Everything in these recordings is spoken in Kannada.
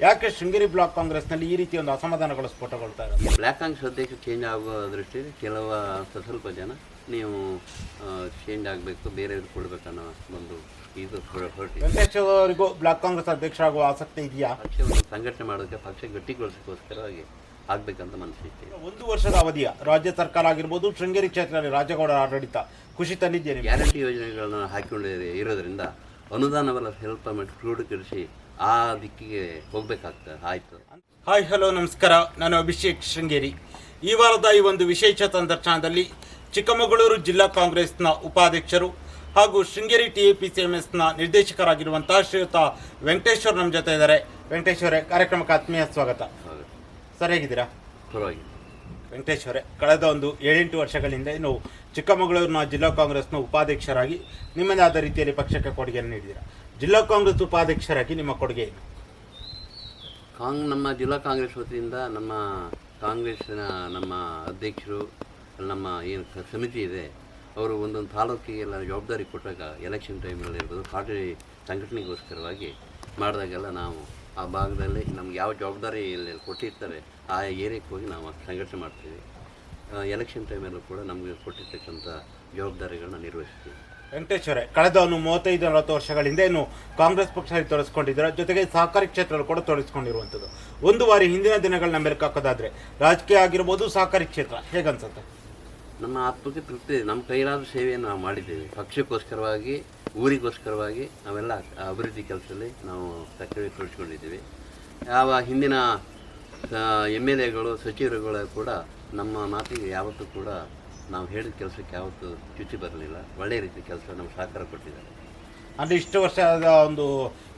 ಯಾಕೆ ಶೃಂಗೇರಿ ಬ್ಲಾಕ್ ಕಾಂಗ್ರೆಸ್ನಲ್ಲಿ ಈ ರೀತಿ ಒಂದು ಅಸಮಾಧಾನಗಳು ಸ್ಫೋಟಗೊಳ್ತಾ ಇರೋದು? ಬ್ಲಾಕ್ ಕಾಂಗ್ರೆಸ್ ಅಧ್ಯಕ್ಷ ಚೇಂಜ್ ಆಗುವ ದೃಷ್ಟಿಯಲ್ಲಿ ಕೆಲವು ಸ್ವಲ್ಪ ಜನ ನೀವು ಚೇಂಜ್ ಆಗಬೇಕು ಬೇರೆಯವ್ರಿಗೆ ಕೊಡಬೇಕನ್ನೋ ಒಂದು ಇದು ವೆಂಕಟೇಶ್ ಅವರಿಗೂ ಬ್ಲಾಕ್ ಕಾಂಗ್ರೆಸ್ ಅಧ್ಯಕ್ಷ ಆಗುವ ಆಸಕ್ತಿ ಇದೆಯಾ? ಪಕ್ಷವನ್ನು ಸಂಘಟನೆ ಮಾಡೋದಕ್ಕೆ ಪಕ್ಷ ಗಟ್ಟಿಗೊಳಿಸೋಕ್ಕೋಸ್ಕರವಾಗಿ ಆಗಬೇಕಂತ ಮನಸ್ಸಿದೆ ಒಂದು ವರ್ಷದ ಅವಧಿಯ ರಾಜ್ಯ ಸರ್ಕಾರ ಆಗಿರ್ಬೋದು ಶೃಂಗೇರಿ ಕ್ಷೇತ್ರದಲ್ಲಿ ರಾಜಗೌಡ ಆಡಳಿತ ಖುಷಿ ತಂದಿದ್ದೇನೆ ಗ್ಯಾರಂಟಿ ಯೋಜನೆಗಳನ್ನು ಹಾಕಿಕೊಂಡಿದೆ ಇರೋದ್ರಿಂದ ಅನುದಾನವೆಲ್ಲ ಸ್ವಲ್ಪ ಮಟ್ಟ ಕ್ರೋಢೀಕರಿಸಿ ಆ ದಿಕ್ಕಿಗೆ ಹೋಗ್ಬೇಕಾಗ್ತದೆ. ಆಯ್ತು. ಹಾಯ್ ಹಲೋ ನಮಸ್ಕಾರ. ನಾನು ಅಭಿಷೇಕ್ ಶೃಂಗೇರಿ. ಈ ವಾರದ ಈ ಒಂದು ವಿಶೇಷ ಸಂದರ್ಶನದಲ್ಲಿ ಚಿಕ್ಕಮಗಳೂರು ಜಿಲ್ಲಾ ಕಾಂಗ್ರೆಸ್ನ ಉಪಾಧ್ಯಕ್ಷರು ಹಾಗೂ Sringeri T A P C M ಎಸ್ನ ನಿರ್ದೇಶಕರಾಗಿರುವಂತಹ ಶ್ರೀಯುತ ವೆಂಕಟೇಶ್ವರ್ ನಮ್ಮ ಜೊತೆ ಇದ್ದಾರೆ. ವೆಂಕಟೇಶ್ವರೇ ಕಾರ್ಯಕ್ರಮಕ್ಕೆ ಆತ್ಮೀಯ ಸ್ವಾಗತ. ಸರಿ ಹೇಗಿದ್ದೀರಾ ಪರವಾಗಿಲ್ಲ. ವೆಂಕಟೇಶ್ವರೇ ಕಳೆದ ಒಂದು ಏಳೆಂಟು ವರ್ಷಗಳಿಂದ ಇನ್ನು ಚಿಕ್ಕಮಗಳೂರಿನ ಜಿಲ್ಲಾ ಕಾಂಗ್ರೆಸ್ನ ಉಪಾಧ್ಯಕ್ಷರಾಗಿ ನಿಮ್ಮದೇ ಆದ ರೀತಿಯಲ್ಲಿ ಪಕ್ಷಕ್ಕೆ ಕೊಡುಗೆಯನ್ನು ನೀಡಿದ್ದೀರಾ? ಜಿಲ್ಲಾ ಕಾಂಗ್ರೆಸ್ ಉಪಾಧ್ಯಕ್ಷರಾಗಿ ನಿಮ್ಮ ಕೊಡುಗೆ? ಕಾಂಗ್, ನಮ್ಮ ಜಿಲ್ಲಾ ಕಾಂಗ್ರೆಸ್ ವತಿಯಿಂದ ನಮ್ಮ ಕಾಂಗ್ರೆಸ್ಸಿನ ನಮ್ಮ ಅಧ್ಯಕ್ಷರು, ನಮ್ಮ ಏನು ಸಮಿತಿ ಇದೆ, ಅವರು ಒಂದೊಂದು ತಾಲೂಕಿಗೆಲ್ಲ ಜವಾಬ್ದಾರಿ ಕೊಟ್ಟಾಗ ಎಲೆಕ್ಷನ್ ಟೈಮಲ್ಲಿ ಇರ್ಬೋದು ಪಾರ್ಟಿ ಸಂಘಟನೆಗೋಸ್ಕರವಾಗಿ ಮಾಡಿದಾಗೆಲ್ಲ ನಾವು ಆ ಭಾಗದಲ್ಲಿ ನಮ್ಗೆ ಯಾವ ಜವಾಬ್ದಾರಿ ಇಲ್ಲಿ ಕೊಟ್ಟಿರ್ತಾರೆ, ಆ ಏರಿಯಾಕ್ಕೆ ಹೋಗಿ ನಾವು ಸಂಘಟನೆ ಮಾಡ್ತೀವಿ. ಎಲೆಕ್ಷನ್ ಟೈಮಲ್ಲೂ ಕೂಡ ನಮಗೆ ಕೊಟ್ಟಿರ್ತಕ್ಕಂಥ ಜವಾಬ್ದಾರಿಗಳನ್ನ ನಿರ್ವಹಿಸ್ತೀವಿ. ವೆಂಕಟೇಶ್ವರೇ, ಕಳೆದ ಒಂದು ಮೂವತ್ತೈದು, ನಲವತ್ತು ವರ್ಷಗಳಿಂದ ಏನು ಕಾಂಗ್ರೆಸ್ ಪಕ್ಷದಲ್ಲಿ ತೊಡಗಿಸ್ಕೊಂಡಿದ್ದಾರೆ ಜೊತೆಗೆ ಸಹಕಾರಿ ಕ್ಷೇತ್ರದಲ್ಲಿ ಕೂಡ ತೊಡಗಿಸ್ಕೊಂಡಿರುವಂಥದ್ದು ಒಂದು ಬಾರಿ ಹಿಂದಿನ ದಿನಗಳನ್ನ ಮೇಲೆ ಹಾಕೋದಾದ್ರೆ ರಾಜಕೀಯ ಆಗಿರ್ಬೋದು, ಸಹಕಾರಿ ಕ್ಷೇತ್ರ, ಹೇಗನ್ಸುತ್ತೆ? ನಮ್ಮ ಆತ್ಮಕ್ಕೆ ತೃಪ್ತಿ ಇದೆ. ನಮ್ಮ ಕೈಲಾದ ಸೇವೆಯನ್ನು ನಾವು ಮಾಡಿದ್ದೇವೆ. ಪಕ್ಷಕ್ಕೋಸ್ಕರವಾಗಿ, ಊರಿಗೋಸ್ಕರವಾಗಿ ನಾವೆಲ್ಲ ಅಭಿವೃದ್ಧಿ ಕೆಲಸದಲ್ಲಿ ನಾವು ಸಕ್ರಿಯ ತೊಡಗಿಸ್ಕೊಂಡಿದ್ದೀವಿ. ಯಾವ ಹಿಂದಿನ ಎಂ ಎಲ್ ಎಗಳು, ಸಚಿವರುಗಳು ಕೂಡ ನಮ್ಮ ಮಾತಿಗೆ ಯಾವತ್ತೂ ಕೂಡ ನಾವು ಹೇಳಿದ ಕೆಲಸಕ್ಕೆ ಯಾವತ್ತೂ ಚ್ಯುತಿ ಬರಲಿಲ್ಲ. ಒಳ್ಳೆಯ ರೀತಿ ಕೆಲಸ ನಮ್ಗೆ ಸಹಕಾರ ಕೊಟ್ಟಿದ್ದಾರೆ. ಅಂದರೆ ಇಷ್ಟು ವರ್ಷದ ಒಂದು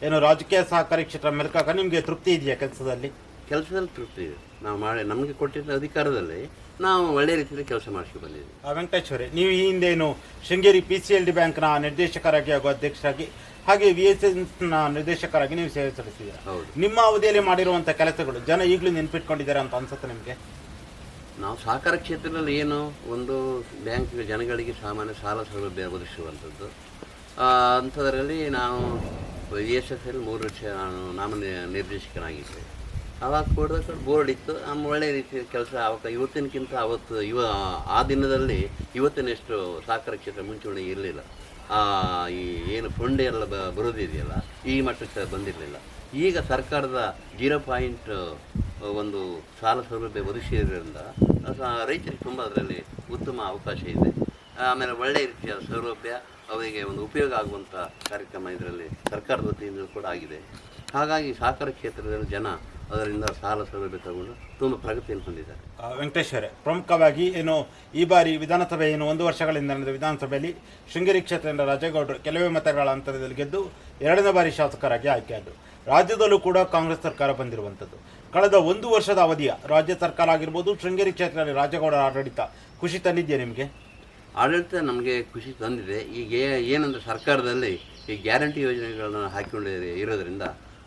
ಏನು ರಾಜಕೀಯ ಸಹಕಾರಿ ಕ್ಷೇತ್ರ ಮೆಲ್ಕಾಕ ನಿಮಗೆ ತೃಪ್ತಿ ಇದೆಯಾ ಕೆಲಸದಲ್ಲಿ? ಕೆಲಸದಲ್ಲಿ ತೃಪ್ತಿ ಇದೆ. ನಾವು ಮಾಡಿ ನಮಗೆ ಕೊಟ್ಟಿದ್ದ ಅಧಿಕಾರದಲ್ಲಿ ನಾವು ಒಳ್ಳೆಯ ರೀತಿಯಲ್ಲಿ ಕೆಲಸ ಮಾಡಿಸಿ ಬಂದಿದ್ದೀವಿ. ಆ, ವೆಂಕಟೇಶ್ವರೇ ನೀವು ಈ ಹಿಂದೇನು ಏನು Sringeri P C L D ಬ್ಯಾಂಕ್ನ ನಿರ್ದೇಶಕರಾಗಿ ಹಾಗೂ ಅಧ್ಯಕ್ಷರಾಗಿ ಹಾಗೆ ವಿ ಎಸ್ ಎನ್ಸ್ನ ನಿರ್ದೇಶಕರಾಗಿ ನೀವು ಸೇವೆ ಸಲ್ಲಿಸಿದ್ದೀರಾ? ಹೌದು. ನಿಮ್ಮ ಅವಧಿಯಲ್ಲಿ ಮಾಡಿರುವಂಥ ಕೆಲಸಗಳು ಜನ ಈಗಲೂ ನೆನ್ಪಿಟ್ಕೊಂಡಿದ್ದಾರೆ ಅಂತ ಅನ್ಸುತ್ತೆ ನಿಮಗೆ? ನಾವು ಸಹಕಾರ ಕ್ಷೇತ್ರದಲ್ಲಿ ಏನು ಒಂದು ಬ್ಯಾಂಕ್ ಜನಗಳಿಗೆ ಸಾಮಾನ್ಯ ಸಾಲ ಸೌಲಭ್ಯ ಒದಗಿಸುವಂಥದ್ದು. ಅಂಥದ್ರಲ್ಲಿ ನಾವು ಇ ಎಸ್ ಎಫ್ ಎಲ್ ಮೂರು ವರ್ಷ ನಾನು ನಾಮ ನಿರ್ದೇಶಕನಾಗಿದ್ದೆ ಅವಾಗ ಕೂಡ ಬೋರ್ಡ್ ಇತ್ತು. ಒಳ್ಳೆಯ ರೀತಿಯ ಕೆಲಸ ಅವಾಗ ಇವತ್ತಿನಕ್ಕಿಂತ ಅವತ್ತು ಇವ ಆ ದಿನದಲ್ಲಿ ಇವತ್ತಿನಷ್ಟು ಸಹಕಾರ ಕ್ಷೇತ್ರ ಮುಂಚೂಣಿ ಇರಲಿಲ್ಲ. ಈ ಏನು ಫಂಡ್ ಎಲ್ಲ ಬರೋದಿದೆಯಲ್ಲ, ಈ ಮಟ್ಟಕ್ಕೆ ಬಂದಿರಲಿಲ್ಲ. ಈಗ ಸರ್ಕಾರದ ಜೀರೋ ಪಾಯಿಂಟ್ ಒಂದು ಸಾಲ ಸೌಲಭ್ಯ ಒದಗಿಸಿರೋದ್ರಿಂದ ರೈತರಿಗೆ ತುಂಬ ಅದರಲ್ಲಿ ಉತ್ತಮ ಅವಕಾಶ ಇದೆ. ಆಮೇಲೆ ಒಳ್ಳೆಯ ರೀತಿಯ ಸೌಲಭ್ಯ, ಅವರಿಗೆ ಒಂದು ಉಪಯೋಗ ಆಗುವಂಥ ಕಾರ್ಯಕ್ರಮ ಇದರಲ್ಲಿ ಸರ್ಕಾರದ ವತಿಯಿಂದ ಕೂಡ ಆಗಿದೆ. ಹಾಗಾಗಿ ಸಹಕಾರ ಕ್ಷೇತ್ರದಲ್ಲಿ ಜನ ಅದರಿಂದ ಸಾಲ ಸೌಲಭ್ಯ ತಗೊಂಡು ತುಂಬ ಪ್ರಗತಿಯನ್ನು ಹೊಂದಿದ್ದಾರೆ. ವೆಂಕಟೇಶ್ವರೇ, ಪ್ರಮುಖವಾಗಿ ಏನು ಈ ಬಾರಿ ವಿಧಾನಸಭೆ ಏನು ಒಂದು ವರ್ಷಗಳಿಂದ ನಡೆದ ವಿಧಾನಸಭೆಯಲ್ಲಿ ಶೃಂಗೇರಿ ಕ್ಷೇತ್ರದಿಂದ ರಾಜೇಗೌಡರು ಕೆಲವೇ ಮತಗಳ ಅಂತರದಲ್ಲಿ ಗೆದ್ದು ಎರಡನೇ ಬಾರಿ ಶಾಸಕರಾಗಿ ಆಯ್ಕೆಯಾದರು. ರಾಜ್ಯದಲ್ಲೂ ಕೂಡ ಕಾಂಗ್ರೆಸ್ ಸರ್ಕಾರ ಬಂದಿರುವಂಥದ್ದು. ಕಳೆದ ಒಂದು ವರ್ಷದ ಅವಧಿಯ ರಾಜ್ಯ ಸರ್ಕಾರ ಆಗಿರ್ಬೋದು ಶೃಂಗೇರಿ ಕ್ಷೇತ್ರದಲ್ಲಿ ರಾಜೇಗೌಡರ ಆಡಳಿತ ಖುಷಿ ತಂದಿದೆಯಾ ನಿಮಗೆ? ಆಡಳಿತ ನಮಗೆ ಖುಷಿ ತಂದಿದೆ. ಈಗ ಏನಂದರೆ ಸರ್ಕಾರದಲ್ಲಿ ಈ ಗ್ಯಾರಂಟಿ ಯೋಜನೆಗಳನ್ನು ಹಾಕಿಕೊಂಡು ಇರೋದರಿಂದ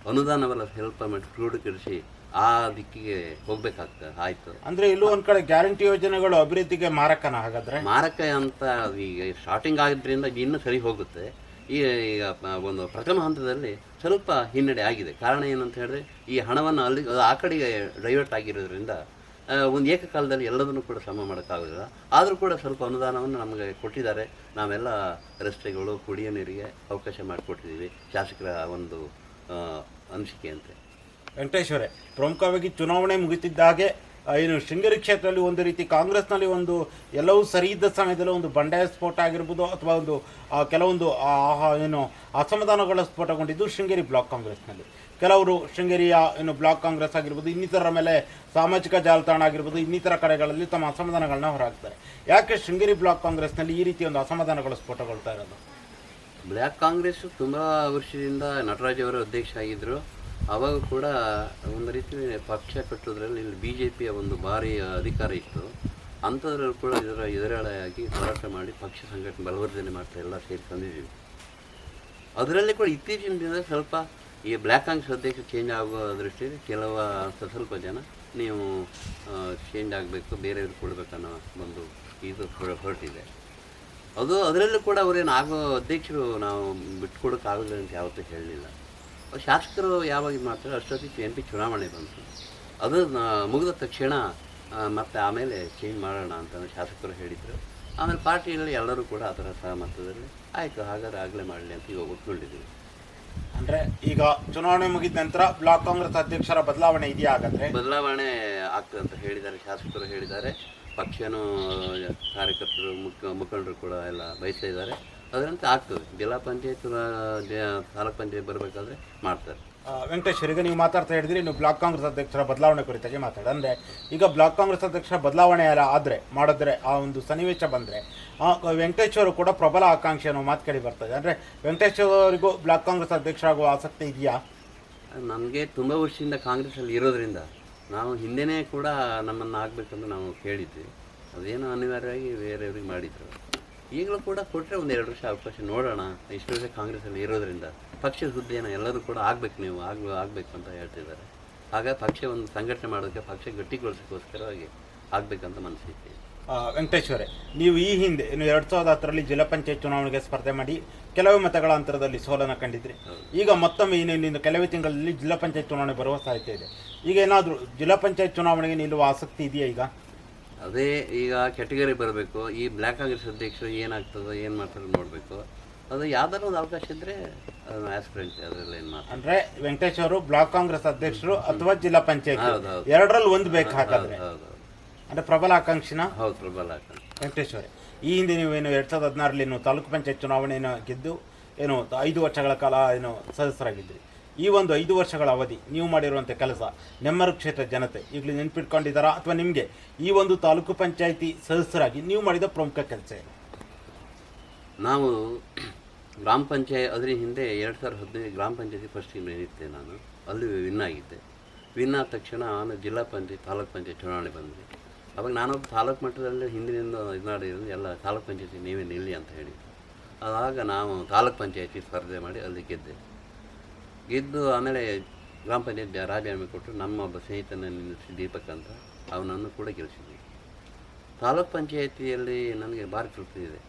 ಅನುದಾನವೆಲ್ಲ ಸ್ವಲ್ಪ ಮಟ್ಟಿಗೆ ಕ್ರೋಢೀಕರಿಸಿ ಆ ದಿಕ್ಕಿಗೆ ಹೋಗ್ಬೇಕಾಗ್ತದೆ ಆಯ್ತು. ಅಂದ್ರೆ ಇಲ್ಲೂ ಒಂದ್ ಕಡೆ ಗ್ಯಾರಂಟಿ ಯೋಜನೆಗಳು ಅಭಿವೃದ್ಧಿಗೆ ಮಾರಕನ ಹಾಗಾದ್ರೆ? ಮಾರಕ ಅಂತ ಈಗ ಸ್ಟಾರ್ಟಿಂಗ್ ಆಗಿದ್ರಿಂದ ಇನ್ನೂ ಸರಿ ಹೋಗುತ್ತೆ. ಈ ಈಗ ಒಂದು ಪ್ರಥಮ ಹಂತದಲ್ಲಿ ಸ್ವಲ್ಪ ಹಿನ್ನಡೆ ಆಗಿದೆ. ಕಾರಣ ಏನಂತ ಹೇಳಿದ್ರೆ ಈ ಹಣವನ್ನು ಅಲ್ಲಿ ಆ ಕಡೆಗೆ ಡೈವರ್ಟ್ ಆಗಿರೋದ್ರಿಂದ ಒಂದು ಏಕಕಾಲದಲ್ಲಿ ಎಲ್ಲದನ್ನು ಕೂಡ ಸಮ ಮಾಡೋಕ್ಕಾಗೋದಿಲ್ಲ. ಆದರೂ ಕೂಡ ಸ್ವಲ್ಪ ಅನುದಾನವನ್ನು ನಮಗೆ ಕೊಟ್ಟಿದ್ದಾರೆ. ನಾವೆಲ್ಲ ರಸ್ತೆಗಳು ಕುಡಿಯೋ ನೀರಿಗೆ ಅವಕಾಶ ಮಾಡಿಕೊಟ್ಟಿದ್ದೀವಿ. ಶಾಸಕರ ಒಂದು ಅನಿಸಿಕೆ ಅನಿಸಿಕೆಯಂತೆ. ವೆಂಕಟೇಶ್ವರೇ ಪ್ರಮುಖವಾಗಿ ಚುನಾವಣೆ ಮುಗಿತಿದ್ದ ಹಾಗೆ ಆ, ಏನು, ಶೃಂಗೇರಿ ಕ್ಷೇತ್ರದಲ್ಲಿ ಒಂದು ರೀತಿ ಕಾಂಗ್ರೆಸ್ನಲ್ಲಿ ಒಂದು ಎಲ್ಲವೂ ಸರಿ ಇದ್ದ ಸಮಯದಲ್ಲಿ ಒಂದು ಬಂಡಾಯ ಸ್ಫೋಟ ಆಗಿರ್ಬೋದು ಅಥವಾ ಒಂದು ಕೆಲವೊಂದು ಏನು, ಅಸಮಾಧಾನಗಳ ಸ್ಫೋಟಗೊಂಡಿದ್ದು ಶೃಂಗೇರಿ ಬ್ಲಾಕ್ ಕಾಂಗ್ರೆಸ್ನಲ್ಲಿ. ಕೆಲವರು ಶೃಂಗೇರಿಯ, ಏನು, ಬ್ಲಾಕ್ ಕಾಂಗ್ರೆಸ್ ಆಗಿರ್ಬೋದು ಇನ್ನಿತರ ಮೇಲೆ ಸಾಮಾಜಿಕ ಜಾಲತಾಣ ಆಗಿರ್ಬೋದು, ಇನ್ನಿತರ ಕಡೆಗಳಲ್ಲಿ ತಮ್ಮ ಅಸಮಾಧಾನಗಳನ್ನ ಹೊರಹಾಕ್ತಾರೆ. ಯಾಕೆ ಶೃಂಗೇರಿ ಬ್ಲಾಕ್ ಕಾಂಗ್ರೆಸ್ನಲ್ಲಿ ಈ ರೀತಿ ಒಂದು ಅಸಮಾಧಾನಗಳು ಸ್ಫೋಟಗೊಳ್ತಾ ಇರೋದು? ಬ್ಲಾಕ್ ಕಾಂಗ್ರೆಸ್ ತುಂಬ ವರ್ಷದಿಂದ ನಟರಾಜ್ ಅವರು ಅಧ್ಯಕ್ಷ ಆಗಿದ್ದರು ಆವಾಗ ಕೂಡ ಒಂದು ರೀತಿ ಪಕ್ಷ ಕಟ್ಟೋದ್ರಲ್ಲಿ ಇಲ್ಲಿ ಬಿ ಜೆ ಪಿಯ ಒಂದು ಭಾರಿ ಅಧಿಕಾರ ಇತ್ತು. ಅಂಥದ್ರಲ್ಲೂ ಕೂಡ ಇದರ ಎದುರಾಳಿಯಾಗಿ ಹೋರಾಟ ಮಾಡಿ ಪಕ್ಷ ಸಂಘಟನೆ ಬಲವರ್ಧನೆ ಮಾಡ್ತಾ ಎಲ್ಲ ಸೇರಿ ತಂದಿದ್ದೀವಿ ಅದರಲ್ಲಿ ಕೂಡ ಇತ್ತೀಚಿನ ದಿನದಲ್ಲಿ ಸ್ವಲ್ಪ ಈ ಬ್ಲ್ಯಾಕ್ ಕಾಂಗ್ರೆಸ್ ಅಧ್ಯಕ್ಷ ಚೇಂಜ್ ಆಗುವ ದೃಷ್ಟಿಯಲ್ಲಿ ಕೆಲವು ಸ್ವಲ್ಪ ಜನ ನೀವು ಚೇಂಜ್ ಆಗಬೇಕು ಬೇರೆಯವ್ರಿಗೆ ಕೊಡಬೇಕನ್ನೋ ಒಂದು ಇದು ಹೊರ- ಹೊರಟಿದೆ. ಅದು ಅದರಲ್ಲೂ ಕೂಡ ಅವರೇನು ಆಗೋ ಅಧ್ಯಕ್ಷರು ನಾವು ಬಿಟ್ಕೊಡೋಕ್ಕಾಗಲ್ಲ ಅಂತ ಯಾವತ್ತೂ ಹೇಳಲಿಲ್ಲ ಶಾಸಕರು ಯಾವಾಗ ಇದು ಮಾಡ್ತಾರೆ ಅಷ್ಟೊತ್ತಿಗೆ ಎಂ ಪಿ ಚುನಾವಣೆ ಬಂತು. ಅದು ಮುಗಿದ ತಕ್ಷಣ ಮತ್ತು ಆಮೇಲೆ ಚೇಂಜ್ ಮಾಡೋಣ ಅಂತ ಶಾಸಕರು ಹೇಳಿದರು. ಆಮೇಲೆ ಪಾರ್ಟಿಯಲ್ಲಿ ಎಲ್ಲರೂ ಕೂಡ ಅದರ ಸಹಮತದಲ್ಲಿ ಆಯಿತು ಹಾಗಾದ್ರೆ ಆಗಲೇ ಮಾಡಲಿ ಅಂತ ಈಗ ಒಪ್ಕೊಂಡಿದ್ದೀವಿ. ಅಂದರೆ ಈಗ ಚುನಾವಣೆ ಮುಗಿದ ನಂತರ ಬ್ಲಾಕ್ ಕಾಂಗ್ರೆಸ್ ಅಧ್ಯಕ್ಷರ ಬದಲಾವಣೆ ಇದೆಯಾ ಹಾಗಾದರೆ? ಬದಲಾವಣೆ ಆಗ್ತದೆ ಅಂತ ಹೇಳಿದ್ದಾರೆ ಶಾಸಕರು ಹೇಳಿದ್ದಾರೆ. ಪಕ್ಷನೂ ಕಾರ್ಯಕರ್ತರು ಮುಖ ಮುಖಂಡರು ಕೂಡ ಎಲ್ಲ ಬಯಸ್ತಾ ಇದ್ದಾರೆ. ಅದರಂತೆ ಆಗ್ತದೆ. ಜಿಲ್ಲಾ ಪಂಚಾಯತ್ ತಾಲೂಕ್ ಪಂಚಾಯತ್ ಬರಬೇಕಾದ್ರೆ ಮಾಡ್ತಾರೆ. ವೆಂಕಟೇಶ್ ಈಗ ನೀವು ಮಾತಾಡ್ತಾ ಹೇಳಿದ್ರಿ ನೀವು ಬ್ಲಾಕ್ ಕಾಂಗ್ರೆಸ್ ಅಧ್ಯಕ್ಷರ ಬದಲಾವಣೆ ಕುರಿತಾಗಿ ಮಾತಾಡಿ. ಅಂದ್ರೆ ಈಗ ಬ್ಲಾಕ್ ಕಾಂಗ್ರೆಸ್ ಅಧ್ಯಕ್ಷರ ಬದಲಾವಣೆ ಎಲ್ಲ ಆದ್ರೆ ಮಾಡಿದ್ರೆ ಆ ಒಂದು ಸನ್ನಿವೇಶ ಬಂದ್ರೆ ವೆಂಕಟೇಶ್ ಅವರು ಕೂಡ ಪ್ರಬಲ ಆಕಾಂಕ್ಷೆ ಅನ್ನೋ ಮಾತು ಕೇಳಿ ಬರ್ತದೆ. ಅಂದ್ರೆ ವೆಂಕಟೇಶ್ ಅವರಿಗೂ ಬ್ಲಾಕ್ ಕಾಂಗ್ರೆಸ್ ಅಧ್ಯಕ್ಷರಾಗುವ ಆಸಕ್ತಿ ಇದೆಯಾ? ನಮಗೆ ತುಂಬ ವರ್ಷದಿಂದ ಕಾಂಗ್ರೆಸ್ಸಲ್ಲಿ ಇರೋದ್ರಿಂದ ನಾವು ಹಿಂದೆನೇ ಕೂಡ ನಮ್ಮನ್ನು ಆಗಬೇಕಂತ ನಾವು ಕೇಳಿದ್ವಿ. ಅದೇನು ಅನಿವಾರ್ಯವಾಗಿ ಬೇರೆಯವ್ರಿಗೆ ಮಾಡಿದ್ರು. ಈಗಲೂ ಕೂಡ ಕೊಟ್ಟರೆ ಒಂದು ಎರಡು ವರ್ಷ ಅವಕಾಶ ನೋಡೋಣ. ಇಷ್ಟು ವರ್ಷ ಕಾಂಗ್ರೆಸ್ಸಲ್ಲಿ ಇರೋದ್ರಿಂದ ಪಕ್ಷದ ಹುದ್ದೆಯನ್ನು ಎಲ್ಲರೂ ಕೂಡ ಆಗಬೇಕು ನೀವು ಆಗ ಆಗಬೇಕು ಅಂತ ಹೇಳ್ತಿದ್ದಾರೆ. ಆಗ ಪಕ್ಷ ಒಂದು ಸಂಘಟನೆ ಮಾಡೋದಕ್ಕೆ ಪಕ್ಷ ಗಟ್ಟಿಗೊಳಿಸೋಕ್ಕೋಸ್ಕರವಾಗಿ ಆಗಬೇಕಂತ ಮನಸ್ಸಿದೆ. ವೆಂಕಟೇಶ್ವರೇ ನೀವು ಈ ಹಿಂದೆ, ಇನ್ನು ಎರಡು ಸಾವಿರದ ಹತ್ತರಲ್ಲಿ ಜಿಲ್ಲಾ ಪಂಚಾಯತ್ ಚುನಾವಣೆಗೆ ಸ್ಪರ್ಧೆ ಮಾಡಿ ಕೆಲವೇ ಮತಗಳ ಅಂತರದಲ್ಲಿ ಸೋಲನ್ನು ಕಂಡಿದ್ರಿ. ಈಗ ಮತ್ತೊಮ್ಮೆ ಇನ್ನೇನು ಕೆಲವೇ ತಿಂಗಳಲ್ಲಿ ಜಿಲ್ಲಾ ಪಂಚಾಯತ್ ಚುನಾವಣೆ ಬರುವ ಸಾಧ್ಯತೆ ಇದೆ. ಈಗ ಏನಾದರೂ ಜಿಲ್ಲಾ ಪಂಚಾಯತ್ ಚುನಾವಣೆಗೆ ನಿಲ್ಲುವ ಆಸಕ್ತಿ ಇದೆಯಾ ಈಗ? ಅದೇ ಈಗ ಕೆಟಗರಿ ಬರಬೇಕು ಈ ಬ್ಲ್ಯಾಕ್ ಕಾಂಗ್ರೆಸ್ ಅಧ್ಯಕ್ಷರು ಏನಾಗ್ತದೆ ಏನು ಮಾಡ್ತಾರೆ ನೋಡಬೇಕು. ಅದು ಯಾವ್ದಾದ್ರು ಒಂದು ಅವಕಾಶ ಇದ್ದರೆ ಅದನ್ನು ಆಸ್ಪಿರೆಂಟ್ ಅದರಲ್ಲಿ ಏನು ಮಾಡ್ತಾರೆ? ಅಂದ್ರೆ ವೆಂಕಟೇಶ್ ಅವರು ಬ್ಲಾಕ್ ಕಾಂಗ್ರೆಸ್ ಅಧ್ಯಕ್ಷರು ಅಥವಾ ಜಿಲ್ಲಾ ಪಂಚಾಯತ್. ಹೌದು. ಎರಡರಲ್ಲಿ ಒಂದು ಬೇಕು ಹಾಗಾದ್ರೆ. ಹೌದು ಅಂದ್ರೆ ಪ್ರಬಲ ಆಕಾಂಕ್ಷಿನ? ಹೌದು ಪ್ರಬಲ ಹಾಕೊಂಡು ವೆಂಕಟೇಶ್ ಅವರೇ. ಈ ಹಿಂದೆ ನೀವು ಏನು ಎರಡ್ ಸಾವಿರದ ಹದಿನಾರರಲ್ಲಿ ಏನು ತಾಲೂಕು ಪಂಚಾಯತ್ ಚುನಾವಣೆಯನ್ನು ಗೆದ್ದು ಏನು ಐದು ವರ್ಷಗಳ ಕಾಲ ಏನು ಸದಸ್ಯರಾಗಿದ್ರಿ. ಈ ಒಂದು ಐದು ವರ್ಷಗಳ ಅವಧಿ ನೀವು ಮಾಡಿರುವಂಥ ಕೆಲಸ. ನೆಮ್ಮರು ಕ್ಷೇತ್ರ ಜನತೆ, ಈಗಲೂ ನೆನ್ಪಿಟ್ಕೊಂಡಿದ್ದಾರಾ? ಅಥವಾ ನಿಮಗೆ ಈ ಒಂದು ತಾಲೂಕು ಪಂಚಾಯಿತಿ ಸದಸ್ಯರಾಗಿ ನೀವು ಮಾಡಿದ ಪ್ರಮುಖ ಕೆಲಸ ಏನು? ನಾವು ಗ್ರಾಮ ಪಂಚಾಯತ್, ಅದರ ಹಿಂದೆ ಎರಡು ಸಾವಿರದ ಹದಿನೈದು ಗ್ರಾಮ ಪಂಚಾಯತಿ ಫಸ್ಟ್ ಏನಿತ್ತೆ ನಾನು, ಅಲ್ಲಿ ವಿನ್ ಆಗಿದ್ದೆ. ವಿನ್ ಆದ ತಕ್ಷಣ ನಾನು ಜಿಲ್ಲಾ ಪಂಚಾಯತ್, ತಾಲೂಕ್ ಪಂಚಾಯತ್ ಚುನಾವಣೆ ಬಂದೆ ಅವಾಗ ನಾನು ತಾಲೂಕು ಮಟ್ಟದಲ್ಲಿ ಹಿಂದಿನಿಂದ ಇದು ಮಾಡಿದ್ರು ಎಲ್ಲ ತಾಲೂಕ್ ಪಂಚಾಯತಿ ನೀವೇ ನಿಲ್ಲಿ ಅಂತ ಹೇಳಿ ಆಗ ನಾವು ತಾಲೂಕ್ ಪಂಚಾಯತಿ ಸ್ಪರ್ಧೆ ಮಾಡಿ ಅಲ್ಲಿ ಗೆದ್ದೆ. ಗೆದ್ದು ಆಮೇಲೆ ಗ್ರಾಮ ಪಂಚಾಯತ್ ರಾಜೀನಾಮೆ ಕೊಟ್ಟು ನಮ್ಮ ಒಬ್ಬ ಸ್ನೇಹಿತನ ನಿಲ್ಲಿಸಿ ದೀಪಕ್ ಅಂತ. ಅವನನ್ನು ಕೂಡ ಗೆಲ್ಲಿಸಿದ್ವಿ ತಾಲೂಕ್ ಪಂಚಾಯತಿಯಲ್ಲಿ ನನಗೆ ಭಾರಿ ತೃಪ್ತಿ ಇದೆ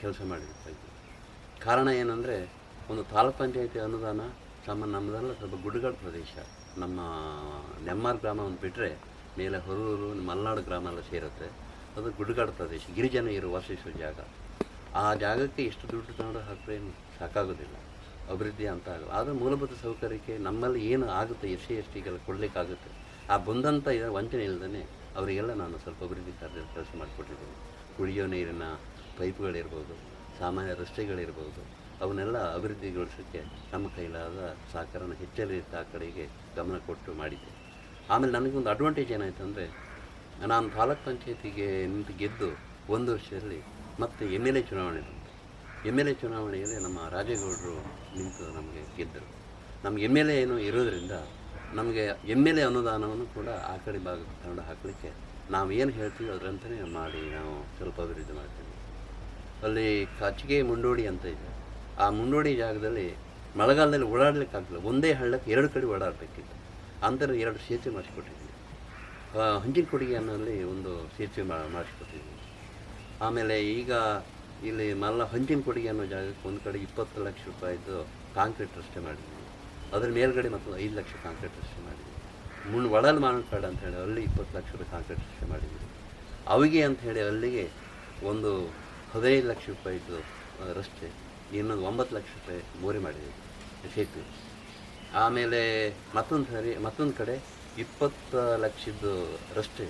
ಕೆಲಸ ಮಾಡಿದ್ದಕ್ಕಾಗಿ ಕಾರಣ ಏನಂದರೆ, ಒಂದು ತಾಲೂಕ್ ಪಂಚಾಯತಿ ಅನುದಾನ ನಮ್ಮ ನಮ್ಮದೆಲ್ಲ, ಸ್ವಲ್ಪ ಗುಡ್ಡಗಾಡು ಪ್ರದೇಶ. ನಮ್ಮ ನೆಮ್ಮಾರ್ ಗ್ರಾಮವನ್ನು ಬಿಟ್ಟರೆ ಮೇಲೆ ಹೊರೂರು, ಮಲೆನಾಡು ಗ್ರಾಮ ಎಲ್ಲ ಸೇರುತ್ತೆ. ಅದು ಗುಡ್ಡಗಾಡು ಪ್ರದೇಶ. ಗಿರಿಜನ ಇರು ವಾಸಿಸುವ ಜಾಗ. ಆ ಜಾಗಕ್ಕೆ ಎಷ್ಟು ದುಡ್ಡು ತಗೊಂಡು ಹಾಕಿದ್ರೆ ಸಾಕಾಗೋದಿಲ್ಲ. ಅಭಿವೃದ್ಧಿ ಅಂತ ಆಗಲ್ಲ. ಆದರೆ ಮೂಲಭೂತ ಸೌಕರ್ಯಕ್ಕೆ ನಮ್ಮಲ್ಲಿ ಏನು ಆಗುತ್ತೆ, ಎಸ್ ಸಿ, ಎಸ್ ಟಿಗೆಲ್ಲ ಕೊಡಲಿಕ್ಕಾಗುತ್ತೆ? ಆ ಬಂದಂಥ ಇದರ ವಂಚನೆ ಇಲ್ಲದೇ ಅವರಿಗೆಲ್ಲ ನಾನು ಸ್ವಲ್ಪ ಅಭಿವೃದ್ಧಿ ಕಾರ್ಯದಲ್ಲಿ ಕೆಲಸ ಮಾಡಿಕೊಟ್ಟಿದ್ದೀನಿ. ಕುಡಿಯೋ ನೀರಿನ ಪೈಪ್ಗಳಿರ್ಬೋದು, ಸಾಮಾನ್ಯ ರಸ್ತೆಗಳಿರ್ಬೋದು, ಅವನ್ನೆಲ್ಲ ಅಭಿವೃದ್ಧಿಗೊಳಿಸೋಕ್ಕೆ ನಮ್ಮ ಕೈಲಾದ ಸಹಕಾರನ ಹೆಚ್ಚಲ್ಲಿ ಆ ಕಡೆಗೆ ಗಮನ ಕೊಟ್ಟು ಮಾಡಿದ್ದೆ. ಆಮೇಲೆ ನನಗೊಂದು ಅಡ್ವಾಂಟೇಜ್ ಏನಾಯಿತು ಅಂದರೆ, ನಾನು ತಾಲೂಕ್ ಪಂಚಾಯತಿಗೆ ನಿಂತು ಗೆದ್ದು ಒಂದು ವರ್ಷದಲ್ಲಿ ಮತ್ತೆ ಎಂ ಎಲ್ ಎ ಚುನಾವಣೆ ಎಂ ಎಲ್ ಎ ಚುನಾವಣೆಯಲ್ಲಿ ನಮ್ಮ ರಾಜೇಗೌಡರು ನಿಂತು ನಮಗೆ ಗೆದ್ದರು. ನಮ್ಗೆ ಎಂ ಎಲ್ ಎ ಏನು ಇರೋದ್ರಿಂದ ನಮಗೆ ಎಂ ಎಲ್ ಎ ಅನುದಾನವನ್ನು ಕೂಡ ಆ ಕಡೆ ಭಾಗಕ್ಕೆ ತಗೊಂಡು ಹಾಕಲಿಕ್ಕೆ ನಾವು ಏನು ಹೇಳ್ತೀವಿ ಅದರಂತಲೇ ಮಾಡಿ ನಾವು ಸ್ವಲ್ಪ ಅಭಿವೃದ್ಧಿ ಮಾಡ್ತೀವಿ. ಅಲ್ಲಿ ಕಾಚಿಗೆ ಮುಂಡೋಡಿ ಅಂತ ಇದೆ. ಆ ಮುಂಡೋಡಿ ಜಾಗದಲ್ಲಿ ಮಳೆಗಾಲದಲ್ಲಿ ಓಡಾಡ್ಲಿಕ್ಕಾಗಲಿಲ್ಲ ಒಂದೇ ಹಳ್ಳಕ್ಕೆ ಎರಡು ಕಡೆ ಓಡಾಡಬೇಕಿತ್ತು. ಅಂತರ ಎರಡು ಸೇತುವೆ ಮಾಡಿಸ್ಕೊಟ್ಟಿದ್ವಿ. ಹಂಚಿನ ಕೊಡುಗೆ ಅನ್ನೋಲ್ಲಿ ಒಂದು ಸೇತುವೆ ಮಾಡಿಸ್ಕೊಟ್ಟಿದ್ವಿ. ಆಮೇಲೆ ಈಗ ಇಲ್ಲಿ ಮಲ್ಲ ಹಂಚಿನ ಕೊಡುಗೆ ಅನ್ನೋ ಜಾಗಕ್ಕೆ ಒಂದು ಕಡೆ ಇಪ್ಪತ್ತು ಲಕ್ಷ ರೂಪಾಯಿದು ಕಾಂಕ್ರೀಟ್ ರಸ್ತೆ ಮಾಡಿದ್ವಿ. ಅದ್ರ ಮೇಲ್ಗಡೆ ಮತ್ತೊಂದು ಐದು ಲಕ್ಷ ಕಾಂಕ್ರೀಟ್ ರಸ್ತೆ ಮಾಡಿದ್ವಿ. ಮುನ್ ಒಡಲ್ ಮಾನಕಾಡು ಅಂತ ಹೇಳಿ ಅಲ್ಲಿ ಇಪ್ಪತ್ತು ಲಕ್ಷ ರೂಪಾಯಿ ಕಾಂಕ್ರೀಟ್ ರಸ್ತೆ ಮಾಡಿದ್ವಿ. ಅವಿಗೆ ಅಂತ ಹೇಳಿ ಅಲ್ಲಿಗೆ ಒಂದು ಹದಿನೈದು ಲಕ್ಷ ರೂಪಾಯಿದು ರಸ್ತೆ, ಇನ್ನೊಂದು ಒಂಬತ್ತು ಲಕ್ಷ ರೂಪಾಯಿ ಮೋರಿ ಮಾಡಿದ್ವಿ. ಸೇತುವೆ ಆಮೇಲೆ ಮತ್ತೊಂದು ಸರಿ, ಮತ್ತೊಂದು ಕಡೆ ಇಪ್ಪತ್ತು ಲಕ್ಷದ್ದು ರಸ್ತೆ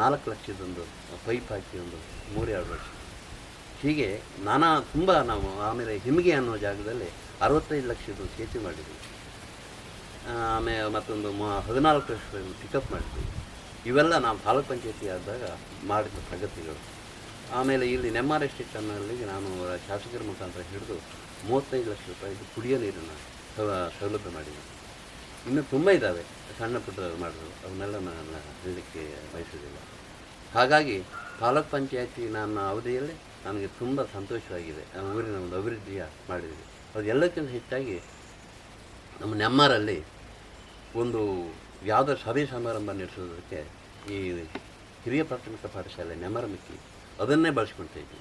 ನಾಲ್ಕು ಲಕ್ಷದೊಂದು ಪೈಪ್ ಹಾಕಿ ಒಂದು ಮೂರು ಎರಡು ಲಕ್ಷ ಹೀಗೆ ನಾನಾ ತುಂಬ ನಾವು ಆಮೇಲೆ ಹಿಮಿಗೆ ಅನ್ನೋ ಜಾಗದಲ್ಲಿ ಅರವತ್ತೈದು ಲಕ್ಷದ್ದು ಸೇತು ಮಾಡಿದ್ವಿ. ಆಮೇಲೆ ಮತ್ತೊಂದು ಮ, ಹದಿನಾಲ್ಕು ಲಕ್ಷ ಪಿಕಪ್ ಮಾಡಿದ್ವಿ. ಇವೆಲ್ಲ ನಾವು ತಾಲೂಕು ಪಂಚಾಯತಿ ಆದಾಗ ಮಾಡಿದ ಪ್ರಗತಿಗಳು. ಆಮೇಲೆ ಇಲ್ಲಿ ನೆಮ್ಮಾರ್ ಎಸ್ಟೇಟ್ ಅನ್ನೋಲ್ಲಿಗೆ ನಾನು ಶಾಸಕರ ಮುಖಾಂತರ ಹಿಡಿದು ಮೂವತ್ತೈದು ಲಕ್ಷ ರೂಪಾಯಿ ಕುಡಿಯೋ ನೀರನ್ನು ಸೌಲಭ್ಯ ಮಾಡಿದ್ದೀನಿ ಇನ್ನೂ ತುಂಬ ಇದ್ದಾವೆ, ಸಣ್ಣ ಪುಟ್ಟ ಮಾಡಿದ್ರು. ಅವನ್ನೆಲ್ಲ ನಾನು ಹೇಳಲಿಕ್ಕೆ ಬಯಸೋದಿಲ್ಲ ಹಾಗಾಗಿ ತಾಲೂಕ್ ಪಂಚಾಯತಿ ನನ್ನ ಅವಧಿಯಲ್ಲಿ ನನಗೆ ತುಂಬ ಸಂತೋಷವಾಗಿದೆ. ನಮ್ಮ ಊರಿನ ಒಂದು ಅಭಿವೃದ್ಧಿಯ ಮಾಡಿದ್ದೀವಿ ಅದು ಎಲ್ಲಕ್ಕಿಂತ ಹೆಚ್ಚಾಗಿ ನಮ್ಮ ನೆಮ್ಮಾರಲ್ಲಿ ಒಂದು ಯಾವುದೋ ಸಭೆ ಸಮಾರಂಭ ನಡೆಸೋದಕ್ಕೆ ಈ ಹಿರಿಯ ಪ್ರಾಥಮಿಕ ಪಾಠಶಾಲೆ ನೆಮ್ಮರಮಿಕ್ಕಿ ಅದನ್ನೇ ಬಳಸ್ಕೊಳ್ತಾ ಇದ್ವಿ.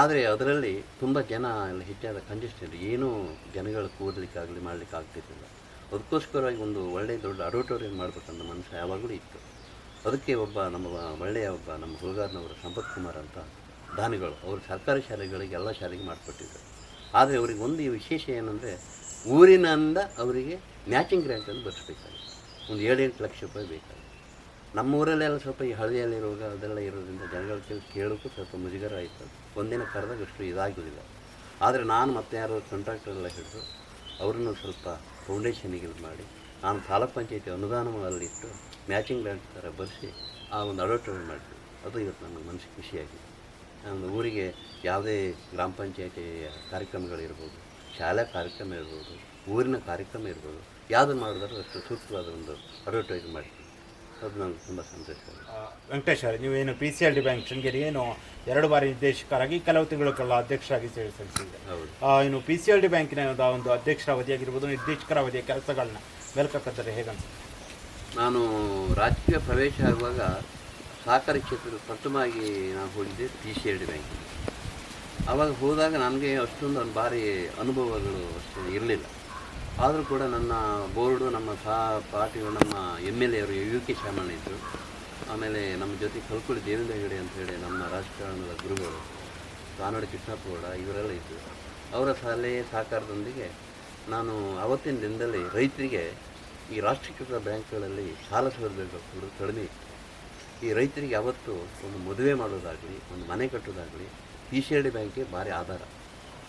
ಆದರೆ ಅದರಲ್ಲಿ ತುಂಬ ಜನ ಎಲ್ಲ ಹೆಚ್ಚಾದ ಕಂಜೆಸ್ಟೆಡ್ ಏನೂ ಜನಗಳು ಕೂರಲಿಕ್ಕಾಗಲಿ ಮಾಡಲಿಕ್ಕೆ ಆಗ್ತಿರ್ಲಿಲ್ಲ ಅದಕ್ಕೋಸ್ಕರವಾಗಿ ಒಂದು ಒಳ್ಳೆಯ ದೊಡ್ಡ ಅಡೋಟೋರಿಯಂ ಮಾಡಬೇಕಂತ ಮನಸ್ಸು ಯಾವಾಗಲೂ ಇತ್ತು. ಅದಕ್ಕೆ ಒಬ್ಬ ನಮ್ಮ ಒಳ್ಳೆಯ ಒಬ್ಬ ನಮ್ಮ ಹುಡುಗಾರ್ನವರು ಸಂಪತ್ ಕುಮಾರ್ ಅಂತ ದಾನಿಗಳು, ಅವರು ಸರ್ಕಾರಿ ಶಾಲೆಗಳಿಗೆ ಎಲ್ಲ ಶಾಲೆಗೆ ಮಾಡಿಕೊಟ್ಟಿದ್ರು. ಆದರೆ ಅವರಿಗೆ ಒಂದು ವಿಶೇಷ ಏನಂದರೆ, ಊರಿನಿಂದ ಅವರಿಗೆ ಮ್ಯಾಚಿಂಗ್ ಗ್ರ್ಯಾಂಟನ್ನು ಬರೆಸ್ಬೇಕಾಗಿತ್ತು. ಒಂದು ಏಳೆಂಟು ಲಕ್ಷ ರೂಪಾಯಿ ಬೇಕಾಗಿತ್ತು. ನಮ್ಮ ಊರಲ್ಲೆಲ್ಲ ಸ್ವಲ್ಪ ಈ ಹಳದಿಯಲ್ಲಿರುವಾಗ ಅದೆಲ್ಲ ಇರೋದ್ರಿಂದ ಜನಗಳ ಕೇಳಿ ಕೇಳೋಕ್ಕೂ ಸ್ವಲ್ಪ ಮುಜುಗರ ಆಯಿತು. ಒಂದಿನ ಕರೆದಾಗ ಅಷ್ಟು ಇದಾಗೋದಿಲ್ಲ. ಆದರೆ ನಾನು ಮತ್ತೆ ಯಾರೋ ಕಾಂಟ್ರಾಕ್ಟರ್ ಎಲ್ಲ ಹಿಡಿದು ಅವ್ರನ್ನೂ ಸ್ವಲ್ಪ ಫೌಂಡೇಶನಿಗೆ ಇದು ಮಾಡಿ, ನಾನು ತಾಲೂಕ್ ಪಂಚಾಯತಿ ಅನುದಾನದಲ್ಲಿಟ್ಟು ಮ್ಯಾಚಿಂಗ್ ಗ್ರಾಂಟ್ ಥರ ಬರೆಸಿ ಆ ಒಂದು ಅಡ್ವರ್ಟೈಸ್ ಮಾಡಿದ್ವಿ ಅದು ಇವತ್ತು ನನಗೆ ಮನಸ್ಸಿಗೆ ಖುಷಿಯಾಗಿದೆ. ಒಂದು ಊರಿಗೆ ಯಾವುದೇ ಗ್ರಾಮ ಪಂಚಾಯತಿ ಕಾರ್ಯಕ್ರಮಗಳಿರ್ಬೋದು ಶಾಲಾ ಕಾರ್ಯಕ್ರಮ ಇರ್ಬೋದು ಊರಿನ ಕಾರ್ಯಕ್ರಮ ಇರ್ಬೋದು ಯಾವುದನ್ನು ಮಾಡಿದ್ರು ಅಷ್ಟು ಸೂಕ್ತವಾದ ಒಂದು ಅಡ್ವರ್ಟೈಸ್ ಮಾಡ್ತೀವಿ. ಅದು ನನಗೆ ತುಂಬ ಸಂತೋಷ ವೆಂಕಟೇಶ್ ಅವರೇ ನೀವೇನು P C L D bank Sringeri ಏನು ಎರಡು ಬಾರಿ ನಿರ್ದೇಶಕರಾಗಿ ಕೆಲವು ತಿಂಗಳ ಕಾಲ ಅಧ್ಯಕ್ಷರಾಗಿ ಸೇವೆ ಸಲ್ಲಿಸಿದೆ ಹೌದು. ಆ, ಇನ್ನು ಪಿ ಸಿ ಎಲ್ ಡಿ ಬ್ಯಾಂಕಿನ ಒಂದು ಅಧ್ಯಕ್ಷರ ಅವಧಿಯಾಗಿರ್ಬೋದು ನಿರ್ದೇಶಕರ ಅವಧಿಯ ಕೆಲಸಗಳನ್ನ ಮೆಲ್ಕಕ್ಕಂತಾರೆ ಹೇಗಂತ ನಾನು ರಾಜಕೀಯ ಪ್ರವೇಶ ಆಗುವಾಗ ಸಹಕಾರಿ ಕ್ಷೇತ್ರದ ಪ್ರಥಮವಾಗಿ ನಾನು ಹೋಗಿದ್ದೆ ಪಿ ಸಿ ಎಲ್ ಡಿ ಬ್ಯಾಂಕಿಗೆ ಆವಾಗ ಹೋದಾಗ ನನಗೆ ಅಷ್ಟೊಂದು ಒಂದು ಭಾರಿ ಅನುಭವಗಳು ಅಷ್ಟು ಇರಲಿಲ್ಲ. ಆದರೂ ಕೂಡ ನನ್ನ ಬೋರ್ಡು, ನಮ್ಮ ಸಹ ಪಾರ್ಟಿಯು ನಮ್ಮ ಎಂ ಎಲ್ ಎರು ಯು ಕೆ ಶಾಮಣ್ಣ ಇದ್ದರು ಆಮೇಲೆ ನಮ್ಮ ಜೊತೆ ಕಲ್ಕುಳಿ ದೇವೇಂದ್ರ ಹೆಗಡೆ ಅಂತೇಳಿ ನಮ್ಮ ರಾಜಕಾರಣದ ಗುರುಗಳು ಕಾನಡ ಕೃಷ್ಣಪ್ಪಗೌಡ ಇವರೆಲ್ಲ ಇದ್ದರು ಅವರ ಸಲಹೆ ಸಹಕಾರದೊಂದಿಗೆ ನಾನು ಅವತ್ತಿನ ದಿನದಲ್ಲಿ ರೈತರಿಗೆ ಈ ರಾಷ್ಟ್ರೀಕೃತ ಬ್ಯಾಂಕ್ಗಳಲ್ಲಿ ಸಾಲ ಸೌಲಭ್ಯಗಳು ಕೂಡ ಕಡಿಮೆ ಇತ್ತು ಈ ರೈತರಿಗೆ ಯಾವತ್ತು ಒಂದು ಮದುವೆ ಮಾಡೋದಾಗಲಿ, ಒಂದು ಮನೆ ಕಟ್ಟೋದಾಗಲಿ ಪಿ ಸಿ ಎಲ್ ಡಿ ಬ್ಯಾಂಕಿಗೆ ಭಾರಿ ಆಧಾರ.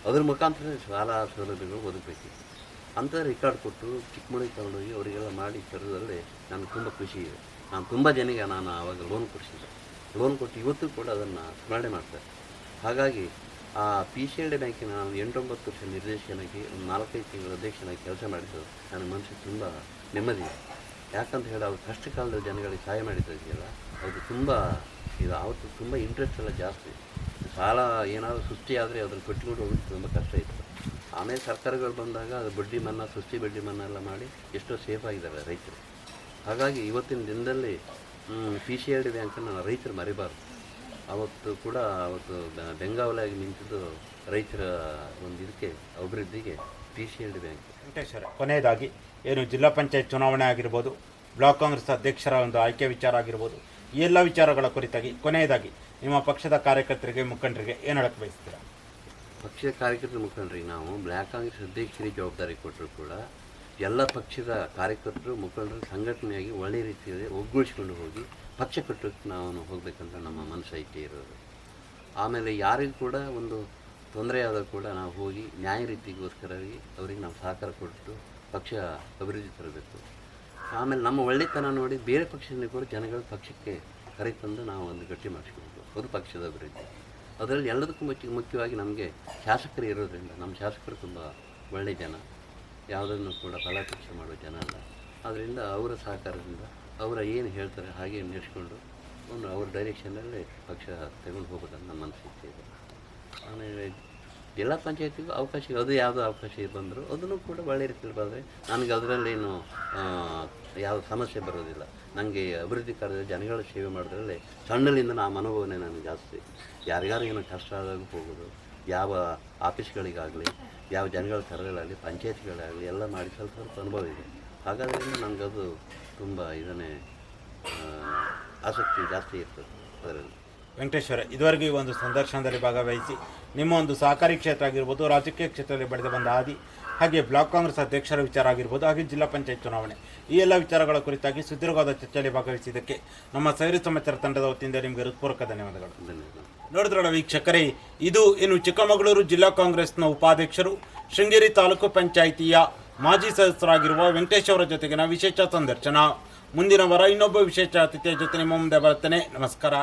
ಅದ್ರ ಮುಖಾಂತರ ಸಾಲ ಸೌಲಭ್ಯಗಳು ಒದಗಬೇಕಿತ್ತು ಅಂತ ರೆಕಾರ್ಡ್ ಕೊಟ್ಟು ಚಿಕ್ಕಮಗಳೂರಿಗೆ ತಗೊಂಡೋಗಿ ಅವರಿಗೆಲ್ಲ ಮಾಡಿ ತರೋದ್ರಲ್ಲಿ ನನಗೆ ತುಂಬ ಖುಷಿ ಇದೆ. ನಾನು ತುಂಬ ಜನಕ್ಕೆ ನಾನು ಆವಾಗ ಲೋನ್ ಕೊಡಿಸಿದ್ದೆ. ಲೋನ್ ಕೊಟ್ಟು ಇವತ್ತು ಕೂಡ ಅದನ್ನು ಸ್ಮರಣೆ ಮಾಡ್ತಾರೆ ಹಾಗಾಗಿ ಆ ಪಿ ಸಿ ಎಲ್ ಡಿ ಬ್ಯಾಂಕಿನ ನಾನು ಎಂಟೊಂಬತ್ತು ವರ್ಷ ನಿರ್ದೇಶಕನಾಗಿ ಒಂದು ನಾಲ್ಕೈದು ತಿಂಗಳ ಅಧ್ಯಕ್ಷನಾಗಿ ಕೆಲಸ ಮಾಡಿದ್ದು ನನ್ನ ಮನಸ್ಸಿಗೆ ತುಂಬ ನೆಮ್ಮದಿ ಇದೆ. ಯಾಕಂತ ಹೇಳಿ ಅವ್ರು ಕಷ್ಟ ಕಾಲದ ಜನಗಳಿಗೆ ಸಹಾಯ ಮಾಡಿದ್ದಲ್ಲ ಅದು ತುಂಬ ಇದು ಅವತ್ತು ತುಂಬ ಇಂಟ್ರೆಸ್ಟ್ ಎಲ್ಲ ಜಾಸ್ತಿ. ಸಾಲ ಏನಾದರೂ ಸುಸ್ತಿ ಆದರೆ ಅದನ್ನು ಕಟ್ಟಿಕೊಂಡು ಹೋಗೋದು ತುಂಬ ಕಷ್ಟ ಇತ್ತು. ಆಮೇಲೆ ಸರ್ಕಾರಗಳು ಬಂದಾಗ ಅದು ಬಡ್ಡಿ ಮನ್ನಾ ಸುಸ್ತಿ ಬಡ್ಡಿ ಮನ್ನಾ ಎಲ್ಲ ಮಾಡಿ ಎಷ್ಟೋ ಸೇಫ್ ಆಗಿದ್ದಾರೆ ರೈತರು. ಹಾಗಾಗಿ ಇವತ್ತಿನ ದಿನದಲ್ಲಿ ಪಿ ಸಿ ಎಲ್ ಡಿ ಬ್ಯಾಂಕನ್ನು ರೈತರು ಮರಿಬಾರ್ದು. ಅವತ್ತು ಕೂಡ ಅವತ್ತು ಬೆಂಗಾವಲಾಗಿ ನಿಂತಿದ್ದು ರೈತರ ಒಂದು ಇದಕ್ಕೆ, ಅಭಿವೃದ್ಧಿಗೆ P C L D bank Venkateshwara ಕೊನೆಯದಾಗಿ. ಏನು ಜಿಲ್ಲಾ ಪಂಚಾಯತ್ ಚುನಾವಣೆ ಆಗಿರ್ಬೋದು, ಬ್ಲಾಕ್ ಕಾಂಗ್ರೆಸ್ ಅಧ್ಯಕ್ಷರ ಒಂದು ಆಯ್ಕೆ ವಿಚಾರ ಆಗಿರ್ಬೋದು, ಈ ಎಲ್ಲ ವಿಚಾರಗಳ ಕುರಿತಾಗಿ, ಕೊನೆಯದಾಗಿ ನಿಮ್ಮ ಪಕ್ಷದ ಕಾರ್ಯಕರ್ತರಿಗೆ, ಮುಖಂಡರಿಗೆ ಏನು ಹೇಳಕ್ಕೆ ಬಯಸ್ತೀರಾ? ಪಕ್ಷದ ಕಾರ್ಯಕರ್ತರ ಮುಖಂಡರಿಗೆ ನಾವು ಬ್ಲಾಕ್ ಕಾಂಗ್ರೆಸ್ ಅಧ್ಯಕ್ಷರಿಗೆ ಜವಾಬ್ದಾರಿ ಕೊಟ್ಟರು ಕೂಡ ಎಲ್ಲ ಪಕ್ಷದ ಕಾರ್ಯಕರ್ತರು, ಮುಖಂಡರು ಸಂಘಟನೆಯಾಗಿ ಒಳ್ಳೆಯ ರೀತಿಯಲ್ಲಿ ಒಗ್ಗೂಡಿಸ್ಕೊಂಡು ಹೋಗಿ ಪಕ್ಷ ಕಟ್ಟೋಕ್ಕೆ ನಾವು ಹೋಗಬೇಕಂತ ನಮ್ಮ ಮನಸ್ಸೈತೆ ಇರೋದು. ಆಮೇಲೆ ಯಾರಿಗೂ ಕೂಡ ಒಂದು ತೊಂದರೆ ಆದರೂ ಕೂಡ ನಾವು ಹೋಗಿ ನ್ಯಾಯ ರೀತಿಗೋಸ್ಕರವಾಗಿ ಅವರಿಗೆ ನಾವು ಸಹಕಾರ ಕೊಟ್ಟು ಪಕ್ಷ ಅಭಿವೃದ್ಧಿ ತರಬೇಕು. ಆಮೇಲೆ ನಮ್ಮ ಒಳ್ಳೆತನ ನೋಡಿ ಬೇರೆ ಪಕ್ಷದಿಂದ ಕೂಡ ಜನಗಳು ಪಕ್ಷಕ್ಕೆ ಕರೆತಂದು ನಾವು ಒಂದು ಗಟ್ಟಿ ಮಾಡಿಸ್ಕೊಬೇಕು ಅದು ಪಕ್ಷದ ಅಭಿವೃದ್ಧಿ. ಅದರಲ್ಲಿ ಎಲ್ಲದಕ್ಕೂ ಮುಖ್ಯ, ಮುಖ್ಯವಾಗಿ ನಮಗೆ ಶಾಸಕರು ಇರೋದರಿಂದ ನಮ್ಮ ಶಾಸಕರು ತುಂಬ ಒಳ್ಳೆಯ ಜನ. ಯಾವುದನ್ನು ಕೂಡ ಫಲಾಪೇಕ್ಷ ಮಾಡುವ ಜನ ಅಲ್ಲ. ಆದ್ದರಿಂದ ಅವರ ಸಹಕಾರದಿಂದ ಅವರ ಏನು ಹೇಳ್ತಾರೆ ಹಾಗೆ ನಡೆಸ್ಕೊಂಡು ಒಂದು ಅವ್ರ ಡೈರೆಕ್ಷನಲ್ಲಿ ಪಕ್ಷ ತಗೊಂಡು ಹೋಗೋದನ್ನು ನಮ್ಮ ಮನಸ್ಸಿಗೆ ಆಮೇಲೆ ಜಿಲ್ಲಾ ಪಂಚಾಯತಿಗೂ ಅವಕಾಶ ಅದು ಯಾವುದೋ ಅವಕಾಶ ಬಂದರೂ ಅದನ್ನು ಕೂಡ ಒಳ್ಳೆ ರೀತಿಯಲ್ಲಿ ಬಂದರೆ ನನಗೆ ಅದರಲ್ಲೇನು ಯಾವ ಸಮಸ್ಯೆ ಬರೋದಿಲ್ಲ. ನನಗೆ ಅಭಿವೃದ್ಧಿ ಕಾರ್ಯದಲ್ಲಿ ಜನಗಳ ಸೇವೆ ಮಾಡೋದ್ರಲ್ಲಿ ಸಣ್ಣಲಿಂದ ಆ ಮನೋಭಾವನೆ ನನಗೆ ಜಾಸ್ತಿ. ಯಾರಿಗಾರು ಏನೋ ಕಷ್ಟ ಆದಾಗ ಹೋಗೋದು, ಯಾವ ಆಫೀಸ್ಗಳಿಗಾಗಲಿ, ಯಾವ ಜನಗಳ ಕರೆಗಳಾಗಲಿ, ಪಂಚಾಯತ್ಗಳಾಗಲಿ ಎಲ್ಲ ಮಾಡಿ ಸ್ವಲ್ಪ ಸ್ವಲ್ಪ ಅನುಭವ ಇದೆ. ಹಾಗಾದ್ರೆ ನನಗದು ತುಂಬ ಇದನ್ನೇ ಆಸಕ್ತಿ ಜಾಸ್ತಿ ಇರ್ತದೆ ಅದರಲ್ಲಿ. ವೆಂಕಟೇಶ್ ಇದುವರೆಗೂ ಈ ಒಂದು ಸಂದರ್ಶನದಲ್ಲಿ ಭಾಗವಹಿಸಿ ನಿಮ್ಮ ಒಂದು ಸಹಕಾರಿ ಕ್ಷೇತ್ರ ಆಗಿರ್ಬೋದು ರಾಜಕೀಯ ಕ್ಷೇತ್ರದಲ್ಲಿ ಬೆಳೆದು ಬಂದ ಹಾದಿ ಹಾಗೆ ಬ್ಲಾಕ್ ಕಾಂಗ್ರೆಸ್ ಅಧ್ಯಕ್ಷರ ವಿಚಾರ ಆಗಿರ್ಬೋದು ಹಾಗೆ ಜಿಲ್ಲಾ ಪಂಚಾಯತ್ ಚುನಾವಣೆ. ಈ ಎಲ್ಲ ವಿಚಾರಗಳ ಕುರಿತಾಗಿ ಸುದೀರ್ಘವಾದ ಚರ್ಚೆಯಲ್ಲಿ ಭಾಗವಹಿಸಿದ್ದಕ್ಕೆ ನಮ್ಮ ಸೈರಿ ಸಮಾಚಾರ ತಂಡದ ವತಿಯಿಂದ ನಿಮಗೆ ಹೃತ್ಪೂರ್ವಕ ಧನ್ಯವಾದಗಳು. ನೋಡಿದ್ರೋಣ ನೋಡಿದ್ರಲ್ಲ ವೀಕ್ಷಕರೇ ಇದು ಇನ್ನು ಚಿಕ್ಕಮಗಳೂರು ಜಿಲ್ಲಾ ಕಾಂಗ್ರೆಸ್ನ ಉಪಾಧ್ಯಕ್ಷರು ಶೃಂಗೇರಿ ತಾಲೂಕು ಪಂಚಾಯಿತಿಯ ಮಾಜಿ ಸದಸ್ಯರಾಗಿರುವ ವೆಂಕಟೇಶ್ ಅವರ ಜೊತೆಗಿನ ವಿಶೇಷ ಸಂದರ್ಶನ. ಮುಂದಿನ ವಾರ ಇನ್ನೊಬ್ಬ ವಿಶೇಷ ಅತಿಥಿಯ ಜೊತೆ ನಿಮ್ಮ ಮುಂದೆ ಬರುತ್ತೇನೆ. ನಮಸ್ಕಾರ.